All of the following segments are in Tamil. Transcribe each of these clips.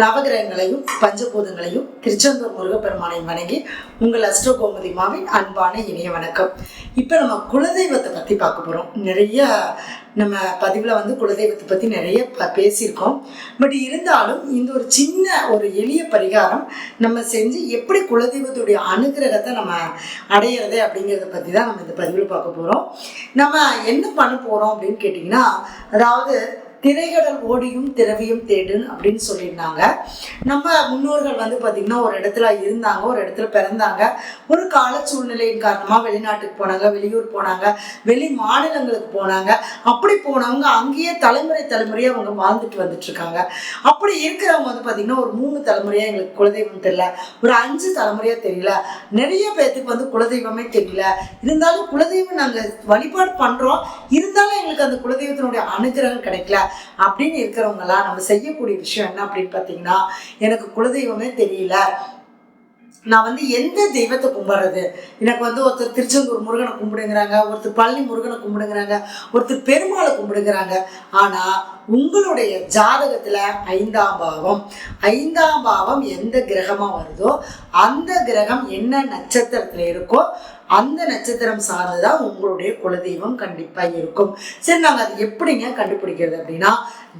நவகிரகங்களையும் பஞ்சபூதங்களையும் திருச்செந்தூர் முருகப்பெருமானை வணங்கி உங்கள் அஷ்டோ கோமதி மாவின் அன்பான இனிய வணக்கம். இப்போ நம்ம குலதெய்வத்தை பற்றி பார்க்க போகிறோம் நிறைய நம்ம பதிவில் வந்து குலதெய்வத்தை பற்றி நிறைய ப பேசியிருக்கோம். பட் இருந்தாலும் இந்த ஒரு சின்ன ஒரு எளிய பரிகாரம் நம்ம செஞ்சு எப்படி குலதெய்வத்துடைய அனுகிரகத்தை நம்ம அடையிறது அப்படிங்கிறத பற்றி தான் நம்ம இந்த பதிவில் பார்க்க போகிறோம் நம்ம என்ன பண்ண போகிறோம் அப்படின்னு கேட்டிங்கன்னா அதாவது திரைகடல் ஓடியும் திரவியும் தேடுன்னு அப்படின்னு சொல்லியிருந்தாங்க. நம்ம முன்னோர்கள் வந்து பார்த்திங்கன்னா ஒரு இடத்துல இருந்தாங்க ஒரு இடத்துல பிறந்தாங்க. ஒரு கால சூழ்நிலையின் காரணமாக வெளிநாட்டுக்கு போனாங்க வெளியூர் போனாங்க வெளி மாநிலங்களுக்கு போனாங்க. அப்படி போனவங்க அங்கேயே தலைமுறை தலைமுறையாக அவங்க வாழ்ந்துட்டு வந்துட்டுருக்காங்க. அப்படி இருக்கிறவங்க வந்து பார்த்திங்கன்னா ஒரு மூணு தலைமுறையாக எங்களுக்கு குலதெய்வம் தெரியல ஒரு அஞ்சு தலைமுறையாக தெரியல. நிறைய பேர்த்துக்கு வந்து குலதெய்வமே தெரியல. இருந்தாலும் குலதெய்வம் நாங்கள் வழிபாடு பண்ணுறோம் இருந்தாலும் எங்களுக்கு அந்த குலதெய்வத்தினுடைய அனுகிரகம் கிடைக்கல. அப்படின்னு இருக்கிறவங்களாம் நம்ம செய்யக்கூடிய விஷயம் என்ன அப்படின்னு பார்த்தீங்கன்னா எனக்கு குலதெய்வமே தெரியல. நான் வந்து எந்த தெய்வத்தை கும்பிட்றது? எனக்கு வந்து ஒருத்தர் திருச்செந்தூர் முருகனை கும்பிடுங்கிறாங்க ஒருத்தர் பழனி முருகனை கும்பிடுங்கிறாங்க ஒருத்தர் பெருமாளை கும்பிடுங்கிறாங்க. ஆனால் உங்களுடைய ஜாதகத்தில் ஐந்தாம் பாவம். ஐந்தாம் பாவம் எந்த கிரகமாக வருதோ அந்த கிரகம் என்ன நட்சத்திரத்தில் இருக்கோ அந்த நட்சத்திரம் சார்ந்துதான் உங்களுடைய குலதெய்வம் கண்டிப்பாக இருக்கும். சரி நாங்கள் அது எப்படிங்க கண்டுபிடிக்கிறது அப்படின்னா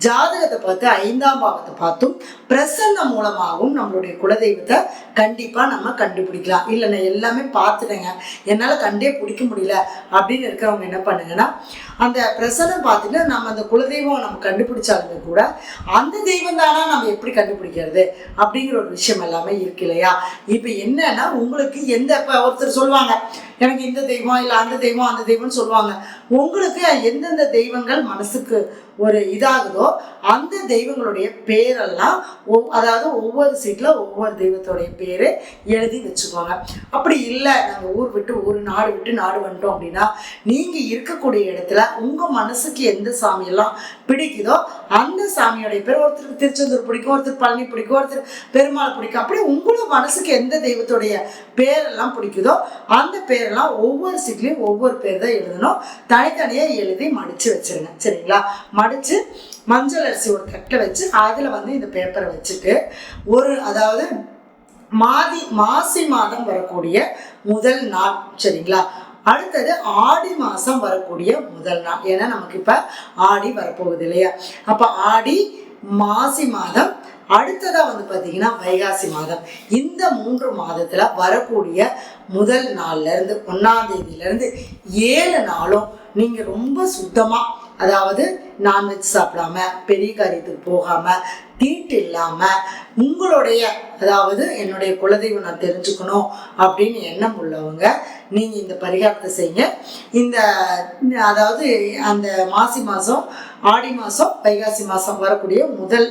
ஜாதகத்தை பார்த்து ஐந்தாம் பாவத்தை பார்த்தும் பிரசன்னம் மூலமாகவும் நம்மளுடைய குலதெய்வத்தை கண்டிப்பாக நம்ம கண்டுபிடிக்கலாம். இல்லை நான் எல்லாமே பார்த்துட்டேங்க. என்னால் கண்டே பிடிக்க முடியல அப்படின்னு இருக்கிறவங்க என்ன பண்ணுங்கன்னா அந்த பிரசனம் பார்த்துட்டு நம்ம அந்த குலதெய்வம் நம்ம கண்டுபிடிச்சாலுமே கூட அந்த தெய்வம் தானா நம்ம எப்படி கண்டுபிடிக்கிறது அப்படிங்கிற ஒரு விஷயம் எல்லாமே இருக்கு இல்லையா? இப்போ என்னன்னா உங்களுக்கு எந்த இப்போ ஒருத்தர் சொல்லுவாங்க எனக்கு இந்த தெய்வம் இல்லை அந்த தெய்வம் அந்த தெய்வம்னு சொல்லுவாங்க. உங்களுக்கு எந்தெந்த தெய்வங்கள் மனசுக்கு ஒரு இதாகுதோ அந்த தெய்வங்களுடைய பேரெல்லாம் ஒவ் அதாவது ஒவ்வொரு சீட்டில் ஒவ்வொரு தெய்வத்தோடைய பேர் எழுதி வச்சுக்கோங்க. அப்படி இல்லை நாங்கள் ஊர் விட்டு ஊர் நாடு விட்டு நாடு வந்துட்டோம் அப்படின்னா நீங்கள் இருக்கக்கூடிய இடத்துல உங்கள் மனசுக்கு எந்த சாமியெல்லாம் பிடிக்குதோ அந்த சாமியோடைய பேர் ஒருத்தருக்கு திருச்செந்தூர் பிடிக்கும் ஒருத்தர் பழனி பிடிக்கும் ஒருத்தர் பெருமாள் பிடிக்கும். அப்படி உங்களோட மனசுக்கு எந்த தெய்வத்துடைய பேரெல்லாம் பிடிக்குதோ அந்த பேரெல்லாம் ஒவ்வொரு சீட்லேயும் ஒவ்வொரு பேர் தான் எழுதணும். தனித்தனியாக எழுதி மடித்து வச்சிருங்க. சரிங்களா? மடித்து மஞ்சள் அரிசி ஒரு தட்டில் வச்சு அதில் வந்து இந்த பேப்பரை வச்சுட்டு ஒரு அதாவது மாதி மாசி மாதம் வரக்கூடிய முதல் நாள் சரிங்களா? அடுத்தது ஆடி மாதம் வரக்கூடிய முதல் நாள். ஏன்னா நமக்கு இப்போ ஆடி வரப்போகுது இல்லையா? அப்போ ஆடி மாசி மாதம் அடுத்ததாக வந்து பார்த்தீங்கன்னா வைகாசி மாதம். இந்த மூன்று மாதத்தில் வரக்கூடிய முதல் நாள்லேருந்து ஒன்றாம் தேதியிலேருந்து ஏழு நாளும் நீங்கள் ரொம்ப சுத்தமாக அதாவது நான்வெஜ் சாப்பிடாம பெரிய காரியத்துக்கு போகாமல் தீட்டு இல்லாமல் உங்களுடைய அதாவது என்னுடைய குலதெய்வம் நான் தெரிஞ்சுக்கணும் அப்படின்னு எண்ணம் உள்ளவங்க நீங்கள் இந்த பரிகாரத்தை செய்யுங்க. இந்த அதாவது அந்த மாசி மாதம் ஆடி மாதம் வைகாசி மாதம் வரக்கூடிய முதல்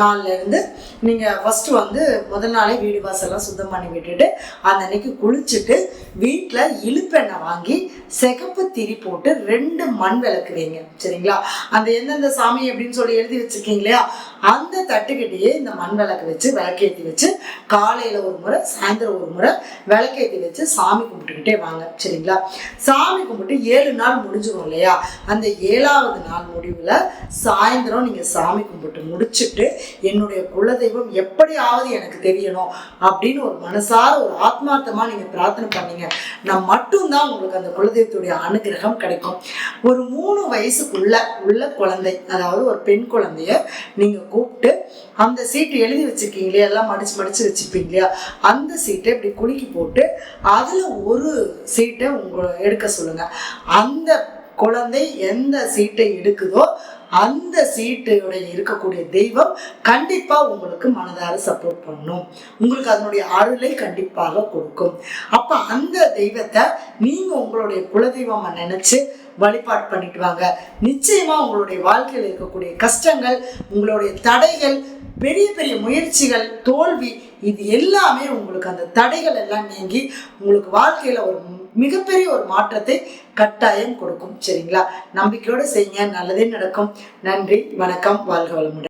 நாள்லேருந்து நீங்கள் ஃபஸ்ட்டு வந்து முதல் நாளே வீடு வாசல்லாம் சுத்தம் பண்ணி விட்டுட்டு அந்த அன்னைக்கு குளிச்சுட்டு வீட்டில் இழுப்பெண்ணெய் வாங்கி சிகப்பு திரி போட்டு ரெண்டு மண் விளக்கு வைங்க. சரிங்களா? அந்த எந்தெந்த சாமி அப்படின்னு சொல்லி எழுதி வச்சுருக்கீங்க இல்லையா? அந்த தட்டுக்கிட்டேயே இந்த மண் விளக்கு வச்சு விளக்கேற்றி வச்சு காலையில் ஒரு முறை சாயந்தரம் ஒரு முறை விளக்கேற்றி வச்சு சாமி கும்பிட்டுக்கிட்டே வாங்க சரிங்களா? சாமி கும்பிட்டு ஏழு நாள் முடிஞ்சிடும் இல்லையா? அந்த ஏழாவது நாள் முடிவில் சாயந்தரம் நீங்கள் சாமி கும்பிட்டு முடிச்சுட்டு என்னுடைய குலதெய்வம் எப்படியாவது எனக்கு தெரியணும் அப்படின்னு ஒரு மனசார ஒரு ஆத்மார்த்தமாக நீங்கள் பிரார்த்தனை பண்ணீங்க. நான் மட்டும்தான் உங்களுக்கு அந்த குலதெய்வத்துடைய அனுகிரகம் கிடைக்கும். ஒரு மூணு வயசுக்குள்ள உள்ள குழந்தை அதாவது ஒரு பெண் குழந்தைய நீங்கள் கூப்பிட்டு அந்த சீட்டு எழுதி வச்சிருக்கீங்க இல்லையா எல்லாம் மடிச்சு மடிச்சு வச்சுப்பீங்க இல்லையா அந்த சீட்டை இப்படி குலுக்கி போட்டு அதில் ஒரு சீட்டை உங்களை எடுக்க சொல்லுங்கள் அந்த குழந்தை எந்த சீட்டை எடுக்குதோ அந்த சீட்டுடைய இருக்கக்கூடிய தெய்வம் கண்டிப்பாக உங்களுக்கு மனதார சப்போர்ட் பண்ணும். உங்களுக்கு அதனுடைய அருளை கண்டிப்பாக கொடுக்கும். அப்போ அந்த தெய்வத்தை நீங்கள் உங்களுடைய குலதெய்வமாக நினச்சி வழிபாடு பண்ணிட்டு வாங்க. நிச்சயமா உங்களுடைய வாழ்க்கையில் இருக்கக்கூடிய கஷ்டங்கள் உங்களுடைய தடைகள் பெரிய பெரிய முயற்சிகள் தோல்வி இது எல்லாமே உங்களுக்கு அந்த தடைகள் எல்லாம் நீங்கி உங்களுக்கு வாழ்க்கையில் ஒரு மிகப்பெரிய ஒரு மாற்றத்தை கட்டாயம் கொடுக்கும் சரிங்களா? நம்பிக்கையோடு செய்யுங்க. நல்லதே நடக்கும். நன்றி. வணக்கம். வாழ்க வளமுடன்.